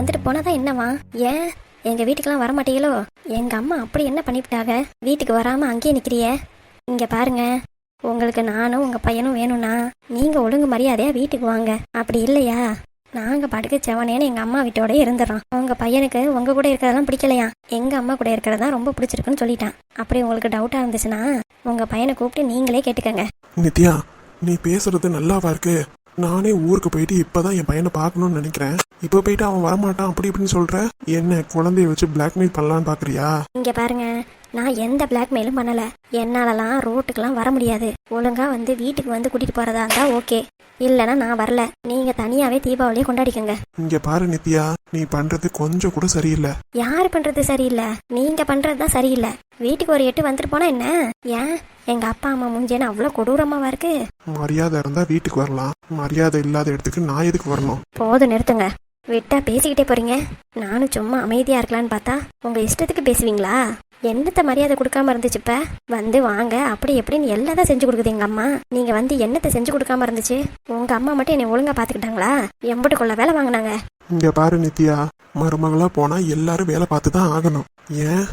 வந்துட்டு போனாதான் என்னவா? ஏன்? எங்க வீட்டுக்கெல்லாம் வர மாட்டீங்களோ எங்க அம்மா அப்படி என்ன பண்ணிவிட்டாங்க? வீட்டுக்கு வராம அங்கேயே நிக்கிறிய? இங்க பாருங்க. உங்களுக்கு நானும் உங்க பையனும் வேணும்னா நீங்க ஒழுங்கு மரியாதையா வீட்டுக்கு வாங்க. அப்படி இல்லையா? நாங்க படுக்க செவனேன்னு எங்க அம்மா வீட்டோட இருந்துடுறோம் உங்க பையனுக்கு உங்க கூட இருக்கிறதெல்லாம் பிடிக்கலையா? எங்க அம்மா கூட இருக்கிறதா ரொம்ப பிடிச்சிருக்குன்னு சொல்லிட்டான். அப்படி உங்களுக்கு டவுட்டா இருந்துச்சுன்னா உங்க பையனை கூப்பிட்டு நீங்களே கேட்டுக்கங்க. நித்யா நீ பேசுறது நல்லாவா இருக்கு? நானே ஊருக்கு போயிட்டு இப்பதான் என் பையனை பார்க்கணும்னு நினைக்கிறேன். இப்ப போயிட்டு அவன் வரமாட்டான் அப்படி இப்படின்னு சொல்ற? என்ன குழந்தைய வச்சு பிளாக்மெயில் பண்ணலான்னு பாக்குறியா? இங்க பாருங்க. நான் எந்த பிளாக்மெயிலும் பண்ணல. என்னாலலாம் ரோட்டுக்கெல்லாம் வர முடியாது. ஒழுங்கா வந்து வீட்டுக்கு வந்து கூட்டிட்டு போறதா இருந்தா ஓகே. இல்லைன்னா நான் வரல. நீங்க தனியாவே தீபாவளியை கொண்டாடிக்கங்க. இங்க பாரு நித்யா நீ பண்றது கொஞ்சம் கூட சரியில்லை. யார் பண்றது சரியில்லை? நீங்க பண்றது தான் சரியில்லை. வீட்டுக்கு ஒரு எட்டு வந்துட்டு போனா என்ன? ஏன்? எங்க அப்பா அம்மா முஞ்சேன்னு அவ்வளோ கொடூரமாவா இருக்கு? மரியாதை இருந்தா வீட்டுக்கு வரலாம். மரியாதை இல்லாத இடத்துக்கு நான் எதுக்கு வரணும்? போதும் நிறுத்துங்க. விட்டா பேசிக்கிட்டே போறீங்க. நானும் சும்மா அமைதியா இருக்கலான்னு பார்த்தா உங்க இஷ்டத்துக்கு பேசுவீங்களா? என்னத்த மரியாதை கொடுக்காம இருந்துச்சு இப்ப? வந்து வாங்க அப்படி எப்படின்னு எல்லாத்தையும் செஞ்சு கொடுக்குது எங்க அம்மா. நீங்க வந்து என்னத்தை செஞ்சு கொடுக்காம இருந்துச்சு? உங்க அம்மா மட்டும் என்னை ஒழுங்கா பாத்துக்கிட்டாங்களா? எம்பட்டுக்குள்ள வேலை வாங்கினாங்க. இங்க பாரு நித்யா மருமகளா போனா எல்லாரும் வேலை பார்த்து தான் ஆகணும். ஏன்?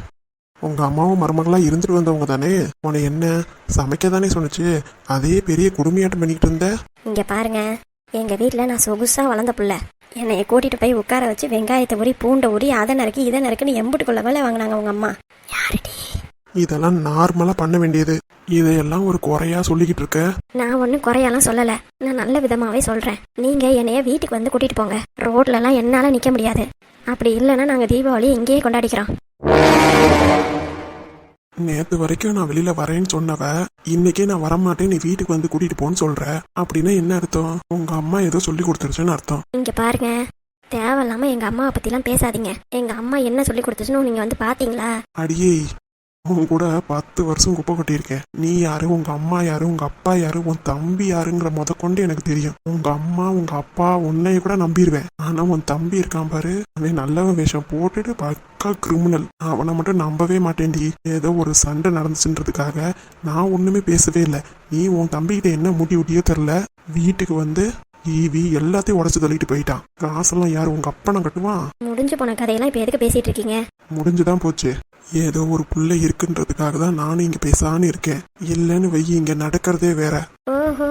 உங்க அம்மாவும் மருமகளா இருந்துட்டு வந்தவங்க தானே? உன்னை என்ன சமைக்க தானே சொன்னுச்சு? அதே பெரிய குடுமையாட்டம் பண்ணிக்கிட்டு இருந்த? இங்க பாருங்க எங்க வீட்ல நான் சொகுசா வளர்ந்த புள்ள. என்னைய கூட்டிட்டு போய் உட்கார வச்சு வெங்காயத்தை உரி பூண்டை உரி அதை நறுக்கி இதை நறுக்குன்னு எம்புட்டுக்குள்ள வேலை வாங்கினாங்க உங்க அம்மா. யாருடி? இதெல்லாம் நார்மலா பண்ண வேண்டியது. இதையெல்லாம் ஒரு குறையா சொல்லிக்கிட்டு இருக்க? நான் ஒன்றும் குறையெல்லாம் சொல்லல. நான் நல்ல விதமாவே சொல்றேன். நீங்க என்னைய வீட்டுக்கு வந்து கூட்டிட்டு போங்க. ரோட்ல எல்லாம் என்னால நிக்க முடியாது. அப்படி இல்லைன்னா நாங்க தீபாவளி இங்கேயே கொண்டாடிக்கிறோம். நேத்து வரைக்கும் நான் வெளியில வரேன்னு சொன்னவ இன்னைக்கே நான் வரமாட்டேன் நீ வீட்டுக்கு வந்து கூட்டிட்டு போன்னு சொல்ற. அப்படின்னா என்ன அர்த்தம்? உங்க அம்மா ஏதோ சொல்லி கொடுத்துருச்சுன்னு அர்த்தம். இங்க பாருங்க. தேவையில்லாம எங்க அம்மாவை பத்திலாம் பேசாதீங்க. எங்க அம்மா என்ன சொல்லி கொடுத்துச்சுன்னு நீங்க வந்து பாத்தீங்களா? அடியே உன் கூட பத்து வருஷம் குப்பை கொட்டியிருக்கேன். நீ யாரு? உங்க அம்மா யாரு? உங்க அப்பா யாரு? உன் தம்பி யாருங்கிற முத கொண்டு எனக்கு தெரியும். உங்க அம்மா உங்க அப்பா உன்னைய கூட நம்பிடுவேன் ஆனா உன் தம்பி இருக்கான் பாரு. அவன் நல்லவன் வேஷம் போட்டுட்டு பக்கா கிரிமினல் அவனை மட்டும் நம்பவே மாட்டேன்டி. ஏதோ ஒரு சண்டை நடந்துச்சுன்றதுக்காக நான் ஒண்ணுமே பேசவே இல்லை. நீ உன் தம்பிகிட்ட என்ன முடி ஊட்டியோ தெரில வீட்டுக்கு வந்து ஈவி எல்லாத்தையும் உடச்சு தள்ளிட்டு போயிட்டான். காசெல்லாம் யார் உங்க அப்பனை கட்டுவான்? முடிஞ்சு போன கதையெல்லாம் இப்ப எதுக்கு பேசிட்டு இருக்கீங்க? முடிஞ்சுதான் போச்சு. ஏதோ ஒரு புள்ள இருக்குன்றதுக்காக தான் நானும் இங்க பேசான்னு இருக்கேன். இல்லைன்னு வெயி இங்க நடக்கிறதே வேற. ஓஹோ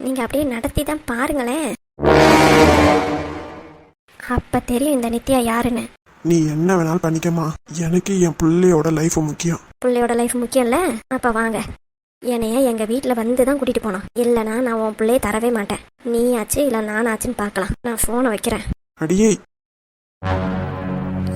நீங்க அப்படியே நடத்தி தான் பாருங்களேன். அப்ப தெரியும் இந்த நித்யா யாருன்னு. நீ என்ன வேணாலும் பண்ணிக்கமா எனக்கு என் பிள்ளையோட லைஃப் முக்கியம். பிள்ளையோட லைஃப் முக்கியம்ல? அப்ப வாங்க. என்னைய எங்க வீட்ல வந்து தான் கூட்டிட்டு போனோம் இல்லனா நான் உன் பிள்ளைய தரவே மாட்டேன். நீ ஆச்சு இல்ல நானாச்சுன்னு பார்க்கலாம். நான் போனை வைக்கிறேன். அடியே.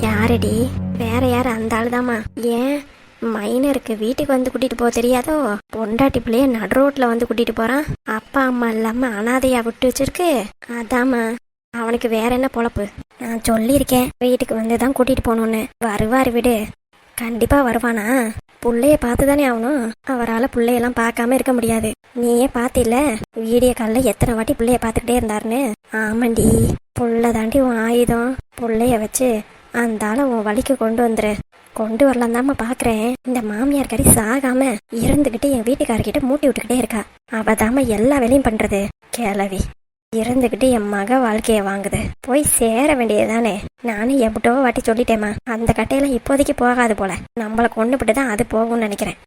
யாரடி? வேற யார்? அந்த ஆளுதாம்மா. ஏன்? மைனருக்கு வீட்டுக்கு வந்து கூட்டிட்டு போக தெரியாதோ? பொண்டாட்டி பிள்ளைய நடு ரோட்ல வந்து கூட்டிட்டு போறான். அப்பா அம்மா இல்லாம அனாதையா விட்டு வச்சிருக்கு. அதாம்மா. அவனுக்கு வேற என்ன பொழப்பு? நான் சொல்லியிருக்கேன். வீட்டுக்கு வந்து தான் கூட்டிட்டு போகணும்னு. வருவார் விடு. கண்டிப்பா வருவானா? புள்ளைய பார்த்து தானே ஆகணும். அவரால் பிள்ளையெல்லாம் பார்க்காம இருக்க முடியாது. நீயே பார்த்தில வீடியோ காலில் எத்தனை வாட்டி பிள்ளைய பார்த்துக்கிட்டே இருந்தாருன்னு? ஆமாண்டி. புள்ள தாண்டி உன் ஆயுதம். பிள்ளைய வச்சு அந்த ஆளை உன் வழிக்கு கொண்டு வந்துரு. கொண்டு வரலாம் தாம்மா பாக்குறேன். இந்த மாமியார் கறி சாகாம இருந்துக்கிட்டு என் வீட்டுக்காரர்கிட்ட மூட்டி விட்டுக்கிட்டே இருக்கா. அவ தாம எல்லா வேலையும் பண்றது. கேளவி இருந்துகிட்டு என் மக வாழ்க்கைய வாங்குது. போய் சேர வேண்டியதுதானே. நானும் எப்பட்டோ வாட்டி சொல்லிட்டேம்மா. அந்த கட்டையெல்லாம் இப்போதைக்கு போகாது போல. நம்மளை கொண்டுபிட்டு தான் அது போகும்னு நினைக்கிறேன்.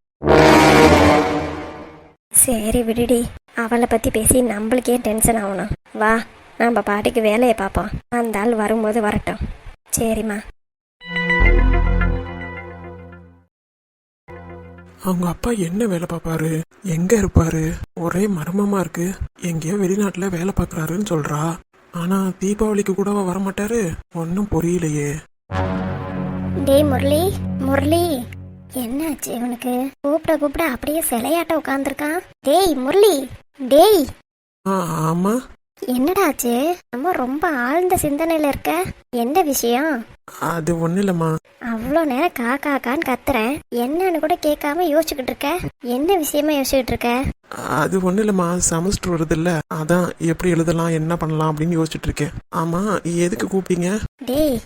சரி விடுடி. அவளை பத்தி பேசி நம்மளுக்கே டென்ஷன் ஆகணும். வா நம்ம பாட்டுக்கு வேலையை பார்ப்போம். அந்த ஆள் வரும்போது வரட்டும். சரிம்மா. அவங்க அப்பா என்ன வேலை பார்ப்பாரு? எங்க இருப்பாரு? ஒரே மர்மமா இருக்கு. எங்கேயோ வெளிநாட்டுல வேலை பார்க்கறாருன்னு சொல்றா. ஆனா தீபாவளிக்கு கூடவா வரமாட்டாரு. ஒன்னும் புரியலையே. டேய் முரளி முரளி. என்னாச்சு இவனுக்கு? கூப்பிட கூப்பிட அப்படியே சிலையாட்ட உட்காந்துருக்கான் டேய் முரளி டேய். ஆ ஆமா. என்னடா ஆச்சு? நம்ம ரொம்ப ஆழ்ந்த சிந்தனையில இருக்க. என்ன விஷயம்? அது ஒண்ணு இல்லம்மா. அவ்வளோ நேரம் கா காக்கான்னு கத்துறேன். என்னன்னு கூட கேட்காம யோசிச்சுக்கிட்டு இருக்க. என்ன விஷயமா யோசிச்சுக்கிட்டு இருக்க? அது ஒண்ணு இல்லம்மா. செமஸ்டர் வருது இல்ல அதான் எப்படி எழுதலாம் என்ன பண்ணலாம் அப்படின்னு யோசிச்சுட்டு இருக்கேன். ஆமா எதுக்கு கூப்பிட்டீங்க? டேய்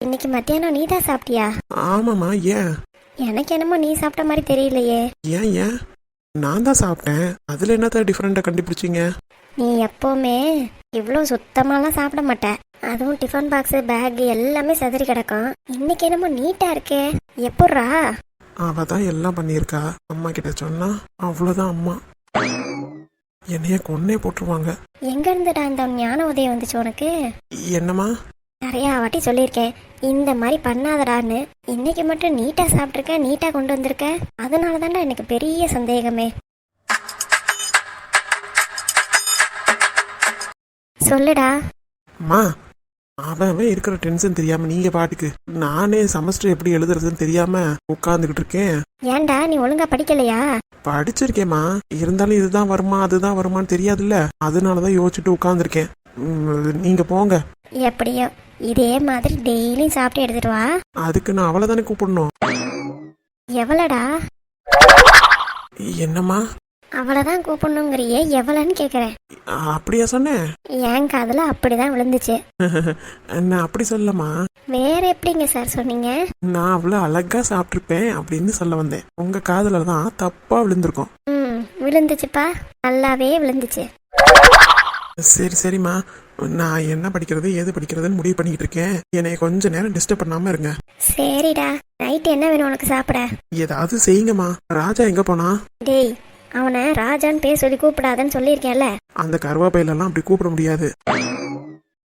இன்னைக்கு மத்தியானம் நீ தான் சாப்பிட்டியா? ஆமாம்மா ஏன்? எனக்கு என்னமோ நீ சாப்பிட்ட மாதிரி தெரியலையே. ஏன் ஏன்? நான் தான் சாப்பிட்டேன். அதுல என்னத்த டிஃப்ரெண்டா கண்டுபிடிச்சீங்க? நீ எப்பவுமே இவ்வளோ சுத்தமாலாம் சாப்பிட மாட்ட அதுவும் டிஃபன் பாக்ஸ் பேக் எல்லாமே சதுரி கிடக்கும். இன்னைக்கு என்னமோ நீட்டா இருக்கே. எப்பட்றா? அவ தான் எல்லாம் பண்ணியிருக்கா. அம்மா கிட்ட சொன்னா அவ்வளோதான் அம்மா. என்னைய கொன்னே போட்டுருவாங்க. எங்க இருந்துடா இந்த ஞான உதயம் வந்துச்சு உனக்கு? என்னம்மா? நிறையா வாட்டி சொல்லியிருக்கேன். இந்த மாதிரி பண்ணாதடான்னு. இன்னைக்கு மட்டும் நீட்டா சாப்பிட்ருக்க நீட்டா கொண்டு வந்திருக்க. அதனால தான்டா எனக்கு பெரிய சந்தேகமே. சொல்லுடா. அம்மா அவன் அவன் இருக்கிற டென்ஷன் தெரியாம நீங்க பாட்டுக்கு. நானே செமஸ்டர் எப்படி எழுதுறதுன்னு தெரியாம உட்காந்துக்கிட்டு இருக்கேன். ஏன்டா நீ ஒழுங்கா படிக்கலையா? படிச்சிருக்கேம்மா. இருந்தாலும் இதுதான் வருமா அதுதான் வருமான்னு தெரியாதுல்ல. அதனாலதான் யோசிச்சுட்டு உட்காந்துருக்கேன் நீங்க போங்க. எப்படியோ இதே மாதிரி டெய்லியும் சாப்பிட்டு எடுத்துட்டு வா. அதுக்கு நான் அவளை தானே கூப்பிடணும். எவ்வளோடா? என்னம்மா? அவளைதான் கூப்பிடணுங்கிறியே எவ்வளோன்னு கேட்குறேன் அப்படியா சொன்னேன் என் காதுல அப்படிதான் விழுந்துச்சு. நான் அப்படி சொல்லம்மா வேற எப்படிங்க சார் சொன்னீங்க? நான் அவ்வளோ அழகா சாப்பிட்ருப்பேன் அப்படின்னு சொல்ல வந்தேன். உங்க காதுல தான் தப்பா விழுந்திருக்கும். ம் விழுந்துச்சுப்பா. நல்லாவே விழுந்துச்சு. சரி சரிம்மா. நான் என்ன படிக்கிறது ஏது படிக்கிறதுன்னு முடிவு பண்ணிக்கிட்டு இருக்கேன். என்னை கொஞ்ச நேரம் டிஸ்டர்ப் பண்ணாம இருங்க. சரிடா. நைட் என்ன வேணும் உனக்கு சாப்பிட? ஏதாவது செய்யுங்கம்மா. ராஜா எங்க போனா? டேய் அவனை ராஜான்னு பேர் சொல்லி கூப்பிடாதன்னு சொல்லியிருக்கேன்ல. அந்த கருவாப்பையிலெல்லாம் அப்படி கூப்பிட முடியாது.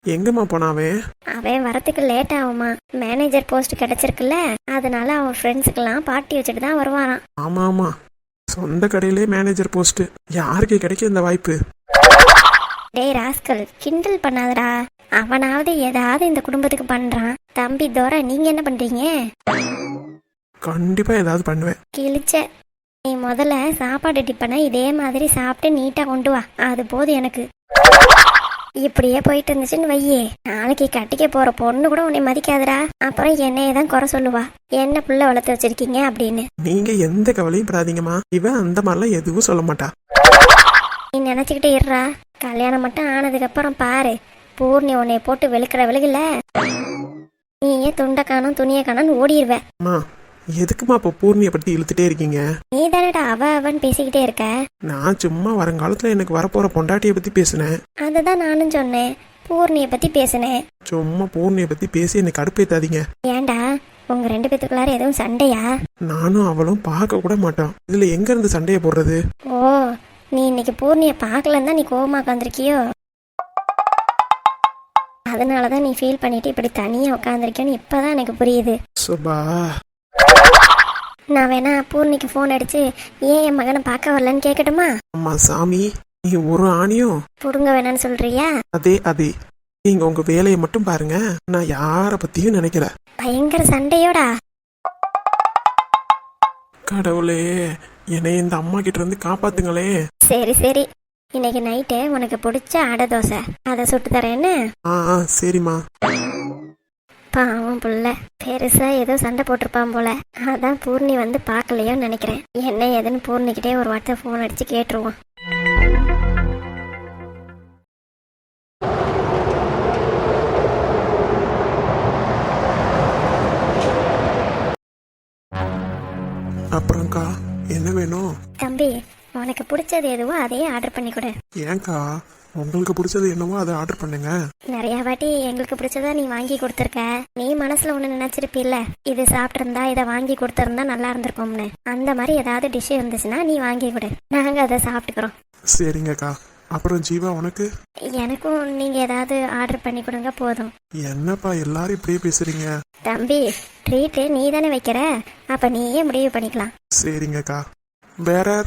எங்கம்மா போனாவே அவன்? வரத்துக்கு லேட் ஆகுமா. மேனேஜர் போஸ்ட் கிடைச்சிருக்குல்ல. அதனால அவன் ஃப்ரெண்ட்ஸுக்கெல்லாம் பார்ட்டி வச்சுட்டு தான் வருவாராம் ஆமா ஆமா சொந்த கடையிலே மேனேஜர் போஸ்ட் யாருக்கு கிடைக்கும் இந்த வாய்ப்பு? டேய் ராஸ்கல் கிண்டல் பண்ணாதடா. அவனாவது ஏதாவது இந்த குடும்பத்துக்கு பண்றான். தம்பி தோரா நீங்க என்ன பண்றீங்க? கண்டிப்பா ஏதாவது பண்ணுவேன். கிழிச்ச. நீ முதல்ல சாப்பாடு டிப்பனை இதே மாதிரி சாப்பிட்டு நீட்டா கொண்டு வா. அது போதும் எனக்கு. இப்படியே போயிட்டு இருந்துச்சுன்னு வையே. நாளைக்கு கட்டிக்க போற பொண்ணு கூட உன்னை மதிக்காதுடா. அப்புறம் என்னைய தான் குறை சொல்லுவா. என்ன புள்ள வளர்த்து வச்சிருக்கீங்க அப்படின்னு. நீங்க எந்த கவலையும் படாதீங்கம்மா. இவன் அந்த மாதிரிலாம் எதுவும் சொல்ல மாட்டா. நீ நினைச்சுக்கிட்டே இருறா கல்யாணம் மட்டும் ஆனதுக்கு அப்புறம் பாரு. பூர்ணி உன்னைய போட்டு வெளுக்கிற வெளுகல நீயே துண்டை காணும் துணியை காணும்னு ஓடிடுவ அம்மா எதுக்குமா இப்போ பூர்ணியை பத்தி இழுத்துட்டே இருக்கீங்க? நீ தானடா அவ அவன் பேசிக்கிட்டே இருக்க. நான் சும்மா வருங்காலத்துல எனக்கு வரப்போற பொண்டாட்டியை பத்தி பேசினேன். அதுதான் நானும் சொன்னேன். பூர்ணியை பத்தி பேசினேன். சும்மா பூர்ணியை பத்தி பேசி என்னை கடுப்பேத்தாதீங்க. ஏன்டா? உங்க ரெண்டு பேத்துக்குள்ளார எதுவும் சண்டையா? நானும் அவளும் பார்க்க கூட மாட்டோம். இதுல எங்க இருந்து சண்டையை போடுறது? ஓ நீ இன்னைக்கு பூர்ணிய பார்க்கலன்னு தான் நீ கோவமா உட்காந்துருக்கியோ அதனாலதான் நீ ஃபீல் பண்ணிட்டு இப்படி தனியா உட்காந்துருக்கியோன்னு இப்பதான் எனக்கு புரியுது. சுபா. நான் வேணா பூர்ணிக்கு ஃபோன் அடிச்சு ஏன் என் மகனை பார்க்க வரலன்னு கேட்கட்டுமா அம்மா சாமி நீ ஒரு ஆணியும். புடுங்க வேணான்னு சொல்றியா? அதே அதே. நீங்க உங்க வேலையை மட்டும் பாருங்க. நான் யார பத்தியும் நினைக்கல. பயங்கர சண்டையோடா. கடவுளே. என்னை இந்த அம்மா கிட்ட இருந்து காப்பாத்துங்களே. சரி சரி. இன்னைக்கு நைட்டு உனக்கு பிடிச்ச அடை தோசை. அதை சுட்டு தரேன்னு ஆ ஆ சரிம்மா. பாவம் புள்ள. பெருசா ஏதோ சண்டை போட்டிருப்பான் போல. அதான் பூர்ணி வந்து பார்க்கலையோன்னு நினைக்கிறேன். என்ன ஏதுன்னு பூர்ணிக்கிட்டே ஒரு வார்த்தை ஃபோன் அடிச்சு கேட்டுருவோம் தம்பி உனக்கு பிடிச்சது எதுவோ அதையே ஆர்டர் பண்ணி கொடு. ஏன்க்கா உங்களுக்கு பிடிச்சது என்னவோ அதை ஆர்டர் பண்ணுங்க. நிறைய வாட்டி எங்களுக்கு பிடிச்சதா நீ வாங்கி கொடுத்துருக்க. நீ மனசுல ஒண்ணு நினைச்சிருப்பில்ல இது சாப்பிட்டிருந்தா இதை வாங்கி கொடுத்திருந்தா நல்லா இருந்திருக்கும்னு. அந்த மாதிரி ஏதாவது டிஷ் இருந்துச்சுன்னா நீ வாங்கி கொடு. நாங்க அதை சாப்பிட்டுக்கிறோம். சரிங்கக்கா. அப்புறம் ஜீவா உனக்கு? எனக்கும் நீங்க ஏதாவது ஆர்டர் பண்ணி கொடுங்க போதும். என்னப்பா எல்லாரும் இப்படியே பேசுறீங்க? தம்பி ட்ரீட்டு நீ தானே வைக்கிற. அப்ப நீயே முடிவு பண்ணிக்கலாம். சரிங்கக்கா. வேற?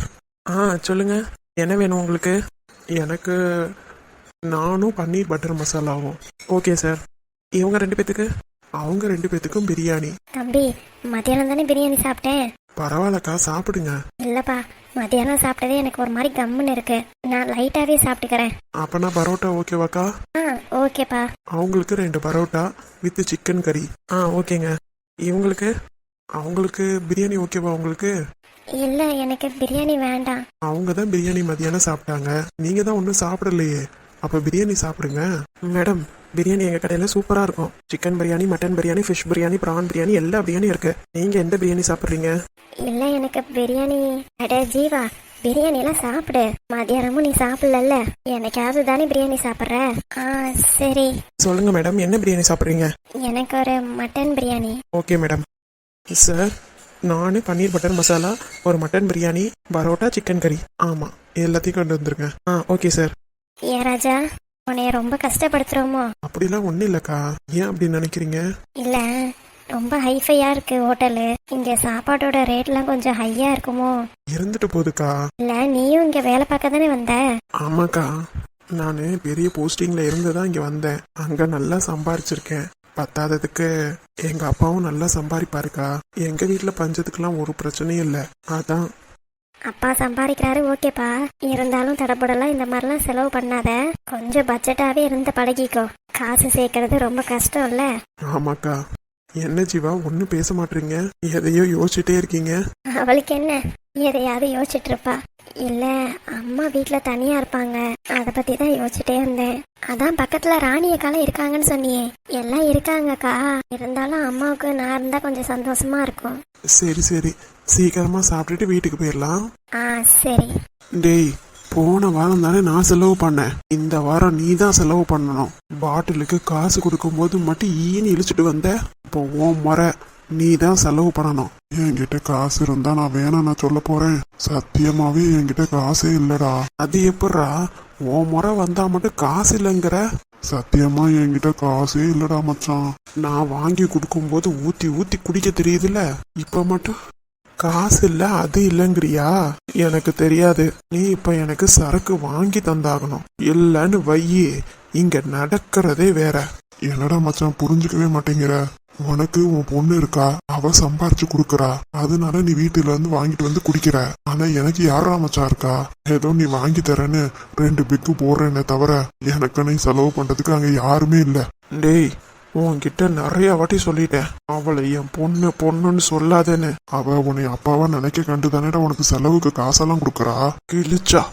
ஆ சொல்லுங்க. என்ன வேணும் உங்களுக்கு? எனக்கு நானும் பன்னீர் பட்டர் மசாலாவும். Okay sir. இவங்க ரெண்டு பேத்துக்கு? அவங்க ரெண்டு பேத்துக்கும் பிரியாணி. தம்பி மத்தியானம் தானே பிரியாணி சாப்பிட்டேன். பரவாயில்லக்கா சாப்பிடுங்க. இல்லப்பா மத்தியானம் சாப்பிட்டதே எனக்கு ஒரு மாதிரி கம்முன்னு இருக்கு. நான் லைட்டாவே சாப்பிட்டுக்கிறேன். அப்பனா பரோட்டா ஓகேவாக்கா? ஆ ஓகேப்பா. அவங்களுக்கு ரெண்டு பரோட்டா வித் சிக்கன் கறி. ஆ ஓகேங்க. இவங்களுக்கு? அவங்களுக்கு பிரியாணி ஓகேவா உங்களுக்கு? இல்ல எனக்கு பிரியாணி வேண்டாம். அவங்க தான் பிரியாணி மதியானம் சாப்பிட்டாங்க. நீங்க தான் ஒன்றும் சாப்பிடலையே. அப்ப பிரியாணி சாப்பிடுங்க. மேடம் பிரியாணி எங்க கடையில சூப்பரா இருக்கும். Chicken biryani mutton biryani fish biryani prawn biryani எல்லா பிரியாணியும் இருக்கு. நீங்க எந்த பிரியாணி சாப்பிடுறீங்க? இல்ல எனக்கு பிரியாணி. அட ஜீவா பிரியாணிலாம் சாப்பிடு. மதியானமும் நீ சாப்பிடல எனக்காவது தானே பிரியாணி சாப்பிட்ற? ஆ சரி. சொல்லுங்க மேடம். என்ன பிரியாணி சாப்பிட்றீங்க? எனக்கு ஒரு mutton biryani. Okay madam. Sir நான் பன்னீர் பட்டர் மசாலா ஒரு மட்டன் பிரியாணி பரோட்டா சிக்கன் கறி ஆமாம் எல்லாத்தையும் கொண்டு வந்துருங்க ஆ ஓகே சார் ஏ ராஜா உன்னைய ரொம்ப கஷ்டப்படுத்துறோமோ? அப்படிலாம் ஒன்றும் இல்லைக்கா. ஏன் அப்படி நினைக்கிறீங்க? இல்ல ரொம்ப ஹைஃபையா இருக்கு ஹோட்டலு. இங்க சாப்பாட்டோட ரேட்லாம் கொஞ்சம் ஹையா இருக்குமோ? இருந்துட்டு போகுதுக்கா இல்ல நீயும் இங்க வேலை பார்க்க தானே வந்த? ஆமாக்கா. நான் பெரிய போஸ்டிங்கில் இருந்து தான் இங்கே வந்தேன். அங்கே நல்லா சம்பாரிச்சிருக்கேன். பத்தாததுக்கு. எங்கள் அப்பாவும் நல்லா சம்பாதிப்பாருக்கா எங்கள் வீட்டில் பஞ்சத்துக்கெல்லாம் ஒரு பிரச்சனையும் இல்லை. அதான். அப்பா சம்பாதிக்கிறாரு ஓகேப்பா. இருந்தாலும் தடப்படலாம் இந்த மாதிரிலாம் செலவு பண்ணாத. கொஞ்சம் பட்ஜெட்டாவே இருந்து பழகிக்கோ. காசு சேர்க்கறது ரொம்ப கஷ்டம் இல்ல ஆமாக்கா. என்ன ஜீவா ஒன்றும் பேச மாட்டீங்க எதையோ யோசிச்சுட்டே இருக்கீங்க. அவளுக்கு என்ன? எதையாவது யோசிச்சுட்டு இருப்பா. இல்ல அம்மா வீட்ல தனியா இருப்பாங்க. அத பத்தி தான் யோசிச்சுட்டே இருந்தேன். அதான் பக்கத்துல ராணி அக்காலாம் இருக்காங்கன்னு சொன்னியே. எல்லாம் இருக்காங்கக்கா. இருந்தாலும் அம்மாவுக்கு நான் இருந்தா கொஞ்சம் சந்தோஷமா இருக்கும். சரி சரி. சீக்கிரமாக சாப்பிட்டுட்டு வீட்டுக்கு போயிடலாம் ஆ சரி. டேய் போன வாரம் தானே நான் செலவு பண்ணேன். இந்த வாரம் நீ தான் செலவு பண்ணணும். பாட்டிலுக்கு காசு கொடுக்கும்போது மட்டும் ஈன்னு இழிச்சிட்டு வந்த? இப்போ உன் முறை. நீ தான் செலவு பண்ணணும். என்கிட்ட காசு இருந்தா நான் வேணாம் நான் சொல்ல போறேன். சத்தியமாவே என்கிட்ட காசே இல்லடா. அது எப்படா உன் முறை வந்தா மட்டும் காசு இல்லைங்கிற? சத்தியமா என்கிட்ட காசே இல்லடா மச்சான். நான் வாங்கி கொடுக்கும்போது ஊத்தி ஊத்தி குடிக்க தெரியுதுல்ல? இப்ப மட்டும் காசு இல்ல அது இல்லைங்கிறியா? எனக்கு தெரியாது. நீ இப்ப எனக்கு சரக்கு வாங்கி தந்தாகணும். இல்லன்னு வையி இங்க நடக்கிறதே வேற. என்னடா மச்சான் புரிஞ்சுக்கவே மாட்டேங்கிற? உனக்கு உன் பொண்ணு இருக்கா? அவ சம்பாரிச்சு கொடுக்குறா. அதனால நீ வீட்டுல இருந்து வாங்கிட்டு வந்து குடிக்கிற. ஆனா எனக்கு யாரா மச்சா இருக்கா? ஏதோ நீ வாங்கி தரேன்னு ரெண்டு பிக்கு போடுறேனே தவிர எனக்கு நீ செலவு பண்றதுக்கு அங்க யாருமே இல்ல. டேய் உன்கிட்ட நிறைய வாட்டி சொல்லிட்டேன். அவளை என் பொண்ணு பொண்ணுன்னு சொல்லாதேன்னு. அவ உன்னை அப்பாவா நினைக்க கண்டு தானேடா உனக்கு செலவுக்கு காசெல்லாம் கொடுக்கறா? கிழிச்சா.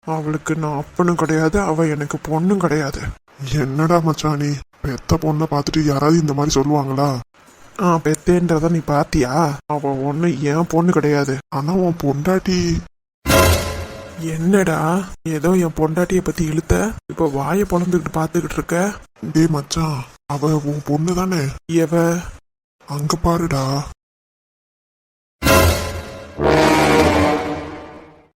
அவளுக்கு நான் அப்பனும் கிடையாது அவ எனக்கு பொண்ணும் கிடையாது. என்னடா மச்சானி? நீ பெத்த பொண்ணை பார்த்துட்டு யாராவது இந்த மாதிரி சொல்லுவாங்களா? ஆ பெத்தேன்றத நீ பாத்தியா? அவ ஒண்ணு என் பொண்ணு கிடையாது. ஆனா உன் பொண்டாட்டி. என்னடா? ஏதோ என் பொண்டாட்டிய பத்தி இழுத்த? இப்ப வாயை பொழந்துக்கிட்டு பாத்துக்கிட்டு இருக்க? டேய் மச்சான் அவ உன் பொண்ணு தானே? எவ? அங்க பாருடா.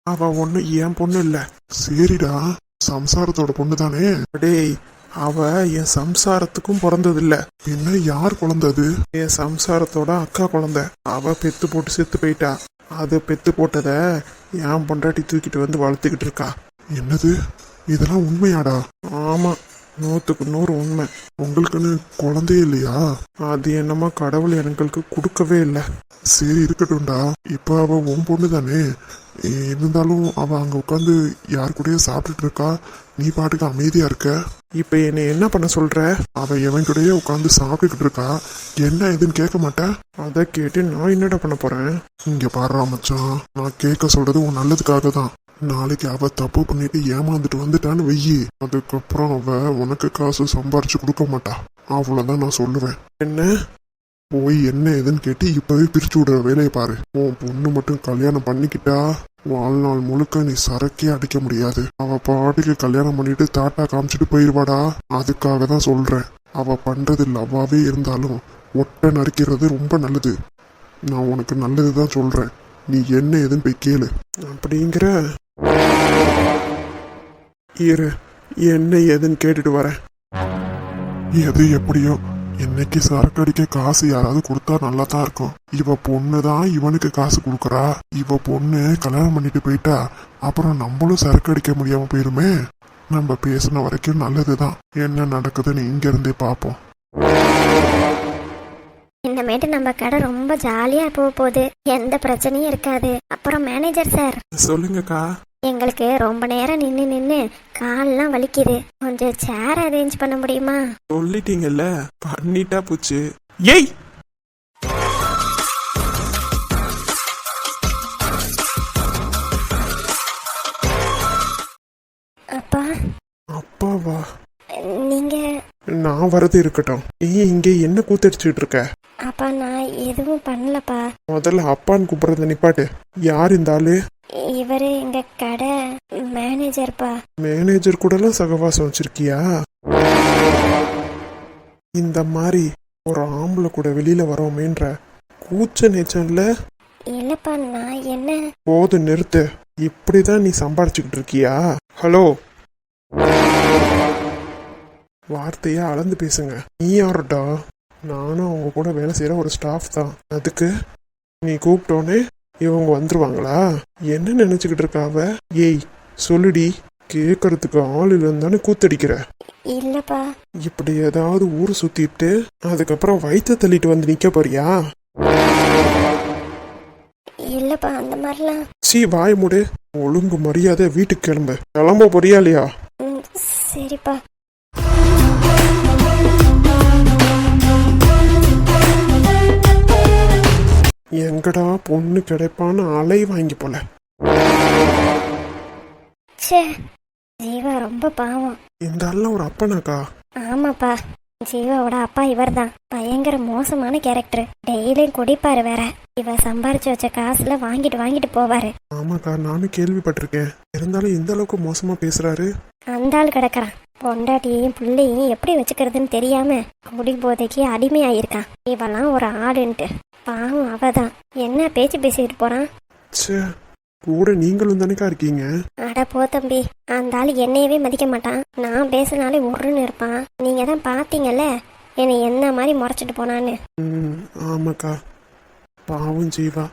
அவ ஒண்ணு என் பொண்ணு இல்ல. சரிடா. சம்சாரத்தோட பொண்ணு தானே டேய் அவ என் சம்சாரத்துக்கும் பிறந்ததில்லை. என்ன யார் குழந்தது என் சம்சாரத்தோட அக்கா குழந்தை. அவ பெத்து போட்டு செத்து போயிட்டா. அது பெத்து போட்டதை என் பொண்டாட்டி தூக்கிட்டு வந்து வளர்த்துக்கிட்டு இருக்கா. என்னது? இதெல்லாம் உண்மையாடா? ஆமா நூற்றுக்கு நூறு உண்மை. உங்களுக்குன்னு குழந்தையே இல்லையா? அது என்னமோ கடவுள் எங்களுக்கு கொடுக்கவே இல்லை. சரி இருக்கட்டும்டா. இப்போ அவ உன் பொண்ணு தானே இருந்தாலும் அவள் அங்கே உட்காந்து யார் கூடயோ சாப்பிட்டுட்டு இருக்கா? நீ பாட்டுக்கு அமைதியாக இருக்க. இப்போ என்னை என்ன பண்ண சொல்கிற அவள் எவன் கூடயே உட்காந்து சாப்பிட்டுக்கிட்டு இருக்கா. என்ன ஏதுன்னு கேட்க மாட்டேன் அதை கேட்டு நான் என்னடா பண்ண போகிறேன் இங்கே பாடுறா மச்சான். நான் கேட்க சொல்கிறது உன் நல்லதுக்காக தான். நாளைக்கு அவ தப்பு பண்ணிட்டு ஏமாந்துட்டு வந்துட்டான்னு வெய்யி அதுக்கப்புறம் அவ உனக்கு காசு சம்பாரிச்சு கொடுக்க மாட்டா. அவ்வளவுதான் நான் சொல்லுவேன். என்ன? போய் என்ன ஏதுன்னு கேட்டு இப்பவே பிரிச்சு விடுற வேலையை பாரு. உன் பொண்ணு மட்டும் கல்யாணம் பண்ணிக்கிட்டா வாழ்நாள் முழுக்க நீ சரக்கே அடிக்க முடியாது. அவ பாட்டுக்கு கல்யாணம் பண்ணிட்டு தாட்டா காமிச்சிட்டு போயிருவாடா. அதுக்காக தான் சொல்றேன். அவ பண்றது லவ்வாவே இருந்தாலும் ஒட்டை நறுக்கிறது ரொம்ப நல்லது. நான் உனக்கு நல்லது தான் சொல்றேன். நீ என்ன ஏதுன்னு போய் கேளு. அப்படிங்கிற இரு. என்ன ஏதுன்னு கேட்டுட்டு வரேன். எது எப்படியோ இன்னைக்கு சரக்கு அடிக்க காசு யாராவது கொடுத்தா நல்லா தான் இருக்கும். இவ பொண்ணு தான் இவனுக்கு காசு கொடுக்கறா. இவ பொண்ணு கல்யாணம் பண்ணிட்டு போயிட்டா. அப்புறம் நம்மளும் சரக்கு அடிக்க முடியாம போயிருமே. நம்ம பேசின வரைக்கும் நல்லதுதான். என்ன நடக்குதுன்னு இங்க இருந்தே பார்ப்போம் இனிமேட்டு நம்ம கடை ரொம்ப ஜாலியா போக போகுது. எந்த பிரச்சனையும் இருக்காது. அப்புறம் மேனேஜர் சார் சொல்லுங்கக்கா. எங்களுக்கு ரொம்ப நேரம் நின்று நின்று கால்லாம் வலிக்குது. கொஞ்சம் சேர் அரேஞ்ச் பண்ண முடியுமா? சொல்லிட்டீங்கல்ல பண்ணிட்டா போச்சு. ஏய்! அப்பா? அப்பாவா? நீங்க? நான் வரது இருக்கட்டும். நீ இங்க என்ன கூத்தடிச்சுட்டு இருக்க? அப்பா நான் எதுவும் பண்ணலப்பா. முதல்ல அப்பான்னு கூப்பிடுறத நிப்பாட்டு. யார் இந்த ஆளு? இவரு எங்க கடை மேனேஜர்ப்பா. மேனேஜர் கூடலாம் சகவாசம் வச்சிருக்கியா? இந்த மாதிரி ஒரு ஆம்பளை கூட வெளியில வரோமேன்ற கூச்ச நேச்சம்ல? இல்லப்பா நான் என்ன? போது நிறுத்து. இப்படிதான் நீ சம்பாரிச்சுக்கிட்டு இருக்கியா? ஹலோ? வார்த்தையா அளந்து பேசுங்க. நீ யாருடா? நானும் அவங்க கூட வேலை செய்யற ஒரு ஸ்டாஃப் தான். அதுக்கு? நீ கூப்பிட்டோன்னே இவங்க வந்துருவாங்களா? என்ன நினைச்சுக்கிட்டு இருக்காவ ஏய் சொல்லுடி. கேட்கறதுக்கு ஆள் இல்லைன்னு தானே கூத்தடிக்கிற. இல்லப்பா. இப்படி ஏதாவது ஊர் சுத்திட்டு அதுக்கப்புறம் வயிற்ற தள்ளிட்டு வந்து நிக்க போறியா? இல்லப்பா அந்த மாதிரிலாம். சீ வாய் மூடு. ஒழுங்கு மரியாதை வீட்டுக்கு கிளம்பு. கிளம்ப போறியா இல்லையா? ம், சரிப்பா. எங்கடா பொண்ணு கிடைப்பான்னு அலை வாங்கி போல. ச்சே ஜீவா ரொம்ப பாவம். இந்த ஆள்லாம் ஒரு அப்பனாக்கா? ஆமாப்பா ஜீவாவோட அப்பா இவர்தான். பயங்கர மோசமான கேரக்டர் டெய்லியும் குடிப்பாரு வேற. இவ சம்பாரிச்சு வச்ச காசுல வாங்கிட்டு வாங்கிட்டு போவாரு. ஆமாக்கா நானும் கேள்விப்பட்டிருக்கேன். இருந்தாலும் இந்த அளவுக்கு மோசமா பேசுறாரு? அந்த ஆள் கிடக்குறான். பொண்டாட்டியையும் பிள்ளையும் எப்படி வச்சுக்கிறதுன்னு தெரியாம குடி போதைக்கு அடிமையாயிருக்கான். இவெல்லாம் ஒரு ஆளுன்ட்டு பாவம் அவதான். என்ன பேச்சு பேசிட்டு போறான்? ச்சே கூட நீங்களும் தானேக்கா இருக்கீங்க? அட போ தம்பி. அந்த ஆள் என்னையவே மதிக்க மாட்டான். நான் பேசினாலே உருன்னு இருப்பான். நீங்க தான் பாத்தீங்கல்ல? என்னை என்ன மாதிரி முறைச்சிட்டு போனான்னு. ம் ஆமாக்கா. பாவம் ஜீவா.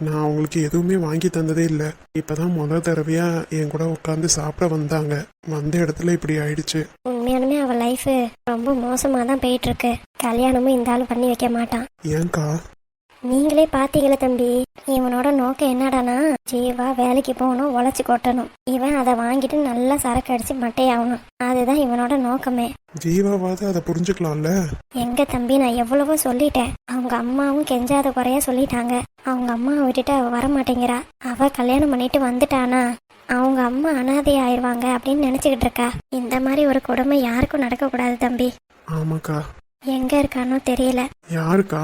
நான் அவங்களுக்கு எதுவுமே வாங்கி தந்ததே இல்லை. இப்பதான் முத தடவையா என் கூட உட்காந்து சாப்பிட வந்தாங்க. வந்த இடத்துல இப்படி ஆயிடுச்சு. உண்மையாலுமே அவ லைஃப் ரொம்ப மோசமா தான் போயிட்டு இருக்கு. கல்யாணமும் இந்த ஆள் பண்ணி வைக்க மாட்டான். ஏன்க்கா நீங்களே பாத்தீங்களே தம்பி. இவனோட நோக்கம் என்னடானா ஜீவா வேலைக்கு போகணும் உழைச்சி கொட்டணும். இவன் அதை வாங்கிட்டு நல்லா சரக்கு அடிச்சு மட்டையாகணும். அதுதான் இவனோட நோக்கமே. ஜீவாவாவது அதை புரிஞ்சுக்கலாம்ல? எங்க தம்பி நான் எவ்வளவோ சொல்லிட்டேன். அவங்க அம்மாவும் கெஞ்சாத குறைய சொல்லிட்டாங்க. அவங்க அம்மா விட்டுட்டு அவ வர மாட்டேங்கிறா அவ கல்யாணம் பண்ணிட்டு வந்துட்டானா? அவங்க அம்மா அனாதை ஆயிருவாங்க அப்படின்னு நினைச்சுக்கிட்டு இருக்கா. இந்த மாதிரி ஒரு கொடுமை யாருக்கும் நடக்கக்கூடாது தம்பி. ஆமாக்கா. எங்க இருக்கானோ தெரியல. யாருக்கா?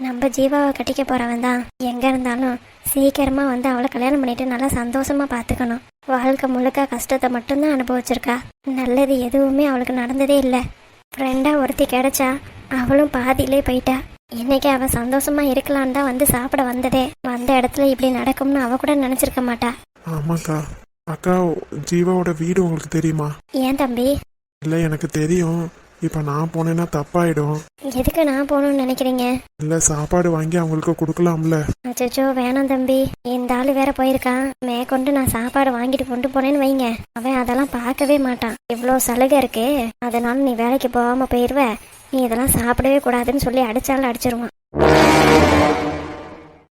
நம்ம ஜீவாவை கட்டிக்க போறவன் தான். எங்க இருந்தாலும் சீக்கிரமா வந்து அவளை கல்யாணம் பண்ணிட்டு நல்லா சந்தோஷமா பாத்துக்கணும். வாழ்க்கை முழுக்க கஷ்டத்தை மட்டும்தான் அனுபவிச்சிருக்கா. நல்லது எதுவுமே அவளுக்கு நடந்ததே இல்லை. ஃப்ரெண்டா ஒருத்தி கிடைச்சா அவளும் பாதியிலே போயிட்டா. இன்னைக்கு அவ சந்தோஷமா இருக்கலான்னு தான் வந்து சாப்பிட வந்ததே. வந்த இடத்துல இப்படி நடக்கும்னு அவ கூட நினைச்சிருக்க மாட்டா. ஆமாக்கா. அக்கா ஜீவாவோட வீடு உங்களுக்கு தெரியுமா? ஏன் தம்பி? இல்லை எனக்கு தெரியும். இப்போ நான் போனேன்னா தப்பாயிடும். எதுக்கு நான் போகணும்னு நினைக்கிறீங்க? இல்லை சாப்பாடு வாங்கி அவங்களுக்கு கொடுக்கலாம்ல. அச்சோ வேணாம் தம்பி. இந்த ஆளு வேற போயிருக்கான். மேற்கொண்டு நான் சாப்பாடு வாங்கிட்டு கொண்டு போனேன்னு வைங்க. அவன் அதெல்லாம் பார்க்கவே மாட்டான். இவ்வளோ சலுகை இருக்கு. அதனால நீ வேலைக்கு போகாம போயிருவ. நீ இதெல்லாம் சாப்பிடவே கூடாதுன்னு சொல்லி அடிச்சாலும் அடிச்சிருவான்.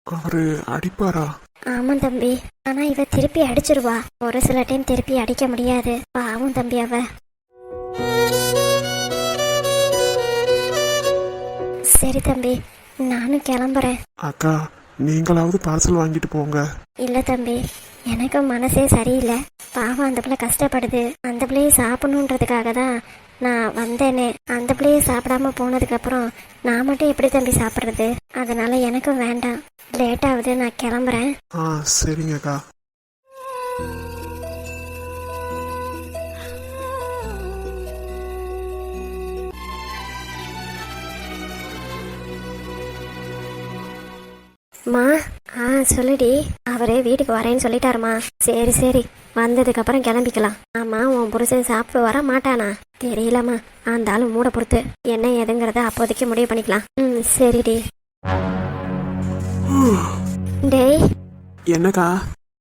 அவரு அடிப்பாரா? ஆமாம் தம்பி. ஆனா இவ திருப்பி அடிச்சிருவா. ஒரு சில டைம் திருப்பி அடிக்க முடியாது. பாவம் தம்பி அவ. சரி தம்பி நானும் கிளம்புறேன். அக்கா நீங்களாவது பார்சல் வாங்கிட்டு போங்க. இல்ல தம்பி எனக்கும் மனசே சரியில்லை. பாவம் அந்த பிள்ளை கஷ்டப்படுது. அந்த பிள்ளையை சாப்பிடணுன்றதுக்காக தான் நான் வந்தேனே. அந்த பிள்ளையை சாப்பிடாம போனதுக்கு அப்புறம் நான் மட்டும் எப்படி தம்பி சாப்பிட்றது? அதனால எனக்கும் வேண்டாம். லேட் ஆகுது நான் கிளம்புறேன். ஆ சரிங்கக்கா மா ஆ சொல்லுடி. அவரு வீட்டுக்கு வரேன்னு சொல்லிட்டாருமா. சரி சரி. வந்ததுக்கு அப்புறம் கிளம்பிக்கலாம். ஆமா உன் புருஷன் சாப்பிட்டு வர மாட்டானா? தெரியலம்மா. அந்த ஆளு மூட பொறுத்து. என்ன ஏதுங்கிறத அப்போதைக்கு முடிவு பண்ணிக்கலாம். ம் சரிடி. டேய். என்னக்கா?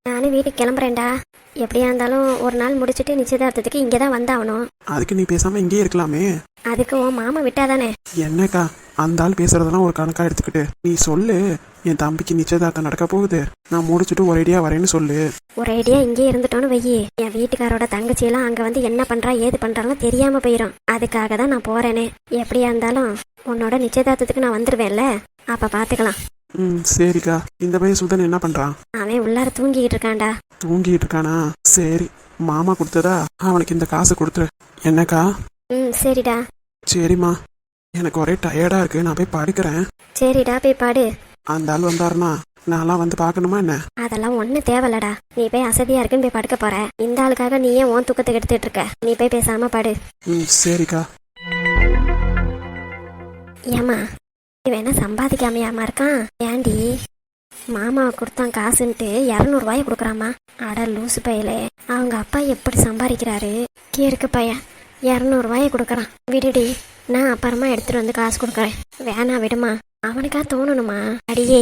நானும் வீட்டுக்கு கிளம்புறேன்டா. எப்படியா இருந்தாலும் ஒரு நாள் முடிச்சிட்டு நிச்சயதார்த்தத்துக்கு இங்கே தான் வந்தாகணும். அதுக்கு நீ பேசாம இங்கேயே இருக்கலாமே. அதுக்கு உன் மாமா விட்டாதானே? என்னக்கா அந்த ஆள் பேசுறதெல்லாம் ஒரு கணக்கா எடுத்துக்கிட்டு. நீ சொல்லு என் தம்பிக்கு நிச்சயதார்த்தம் நடக்க போகுது. நான் முடிச்சுட்டு ஒரேடியா வரேன்னு சொல்லு. ஒரு ஐடியா இங்கே இருந்துட்டோன்னு வையி. என் வீட்டுக்காரோட தங்கச்சியெல்லாம் அங்கே வந்து என்ன பண்ணுறா ஏது பண்ணுறாலும் தெரியாமல் போயிடும் அதுக்காக தான் நான் போகிறேனே எப்படியா இருந்தாலும் உன்னோட நிச்சயதார்த்தத்துக்கு நான் வந்துடுவேன்ல அப்போ பார்த்துக்கலாம் ம் சரிக்கா. இந்த பையன் சுதன் என்ன பண்றான் அவன் உள்ளார தூங்கிக்கிட்டு இருக்கான்டா. தூங்கிட்டு இருக்கானா? சரி. மாமா கொடுத்ததா? அவனுக்கு இந்த காசு கொடுத்துரு. என்னக்கா? ம் சரிடா. சரிம்மா. எனக்கு ஒரே டயர்டா இருக்கு. நான் போய் படுக்கிறேன். சரிடா போய் பாடு. அந்த ஆள் வந்தாருன்னா நான்லாம் வந்து பார்க்கணுமா என்ன? அதெல்லாம் ஒன்றும் தேவையில்லடா. நீ போய் அசதியா இருக்குன்னு போய் படுக்க போற. இந்த ஆளுக்காக நீ ஏன் உன் தூக்கத்தை எடுத்துட்டு இருக்க. நீ போய் பேசாம படு. ம் சரிக்கா. ஏமா இவன் என்ன சம்பாதிக்காமையாமா இருக்கான்? ஏண்டி? மாமாவை கொடுத்தான் காசுன்ட்டு இரநூறுவாயை கொடுக்குறாமா அட லூசு பையலே. அவங்க அப்பா எப்படி சம்பாதிக்கிறாரு? கீருக்கு பையன். இரநூறுவாயை கொடுக்குறான். விடுடி நான் அப்புறமா எடுத்துகிட்டு வந்து காசு கொடுக்குறேன். வேணா விடுமா. அவனுக்கா தோணணுமா? அடியே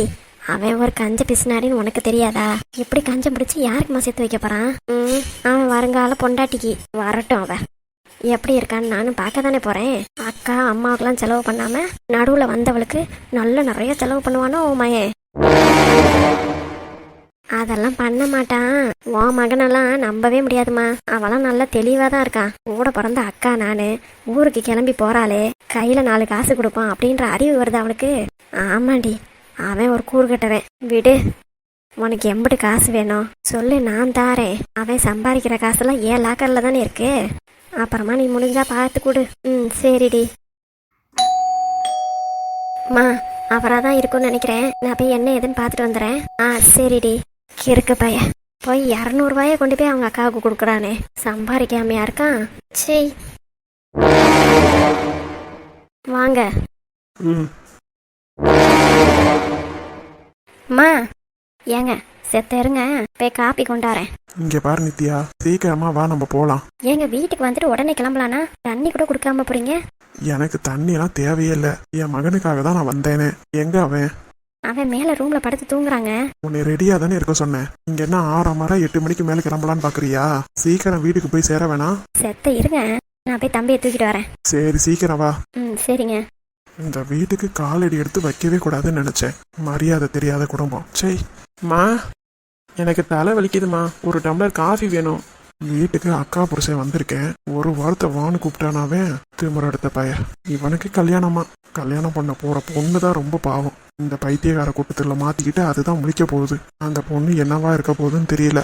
அவன் ஒரு கஞ்ச பிசினாரின்னு உனக்கு தெரியாதா? இப்படி கஞ்சம் பிடிச்சி யாருக்குமா சேர்த்து வைக்க போறான்? ம் அவன் வருங்கால பொண்டாட்டிக்கு. வரட்டும் அவன். எப்படி இருக்கான்னு நானும் பார்க்க தானே போகிறேன் அக்கா அம்மாவுக்கெல்லாம் செலவு பண்ணாமல் நடுவில் வந்தவளுக்கு நல்ல நிறைய செலவு பண்ணுவானோ உன் மகன்? அதெல்லாம் பண்ண மாட்டான் உன் மகனெல்லாம் நம்பவே முடியாதுமா. அவெல்லாம் நல்லா தெளிவாக தான் இருக்கான் கூட பிறந்த அக்கா நான். ஊருக்கு கிளம்பி போகிறாளே கையில் நாலு காசு கொடுப்பான் அப்படின்ற அறிவு வருது அவனுக்கு ஆமாண்டி அவன் ஒரு கூறுகட்டவன் விடு. உனக்கு எம்பிட்டு காசு வேணும். சொல்லு நான் தாரேன். அவன் சம்பாதிக்கிற காசெல்லாம் ஏன் லாக்கரில் தானே இருக்கு. அப்புறமா நீ முடிஞ்சா பார்த்து கொடு. ம் சரிடி. மா அவராக தான் இருக்கும்னு நினைக்கிறேன். நான் போய் என்ன ஏதுன்னு பார்த்துட்டு வந்துடுறேன். ஆ சரிடி. கிறுக்கு பையன் போய். இரநூறுவாயை கொண்டு போய் அவங்க அக்காவுக்கு கொடுக்குறானே. சம்பாதிக்காமையா இருக்கான் சரி வாங்க. ம். மா ஏங்க செத்த இருங்க. போய் காப்பி கொண்டாரேன் இங்கே பாரு நித்யா. சீக்கிரமா வா நம்ம போகலாம் ஏங்க வீட்டுக்கு வந்துட்டு உடனே கிளம்பலானா? தண்ணி கூட கொடுக்காம போறீங்க? எனக்கு தண்ணியெல்லாம் தேவையே இல்லை. என் மகனுக்காக தான் நான் வந்தேனே. எங்க அவன்? அவன் மேல ரூம்ல படுத்து தூங்குறாங்க. உன்னை ரெடியா தானே இருக்க சொன்னேன். இங்க என்ன ஆறாம் மரம் எட்டு மணிக்கு மேல கிளம்பலான்னு பாக்குறியா? சீக்கிரம் வீட்டுக்கு போய் சேர வேணாம். செத்த இருங்க. நான் போய் தம்பியை தூக்கிட்டு வரேன். சரி சீக்கிரம் வா. ம் சரிங்க. இந்த வீட்டுக்கு காலடி எடுத்து வைக்கவே கூடாதுன்னு நினைச்சேன். மரியாதை தெரியாத குடும்பம். சரி மா எனக்கு தலை வலிக்குதுமா. ஒரு டம்ளர் காஃபி வேணும். வீட்டுக்கு அக்கா புருஷன் வந்திருக்கேன். ஒரு வாரத்தை வான்னு கூப்பிட்டானாவே திமுற எடுத்த பைய இவனுக்கு கல்யாணமா? கல்யாணம் பண்ண போற பொண்ணு தான் ரொம்ப பாவம். இந்த பைத்தியக்கார கூட்டத்தில் மாத்திக்கிட்டு அதுதான் முடிக்க போகுது. அந்த பொண்ணு என்னவா இருக்க போகுதுன்னு தெரியல.